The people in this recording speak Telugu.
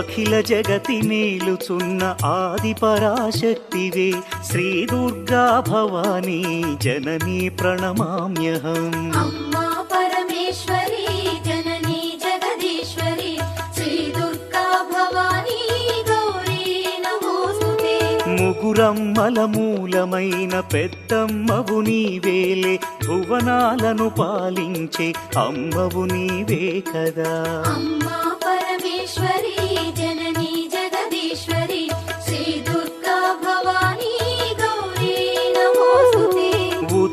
అఖిల జగతి మేలుచున్న ఆది పరాశక్తివే శ్రీ దుర్గా భవానీ జననీ ప్రణమామ్యహం. అమ్మా పరమేశ్వరి జననీ జగదీశ్వరి. శ్రీ దుర్గా భవానీ గౌరీ నమోస్తుతే. ముగురమ్మల మూలమైన పెద్దమ్మవు నీవేలే. భువనాలను పాలించే అమ్మవు నీవే కదా. అమ్మా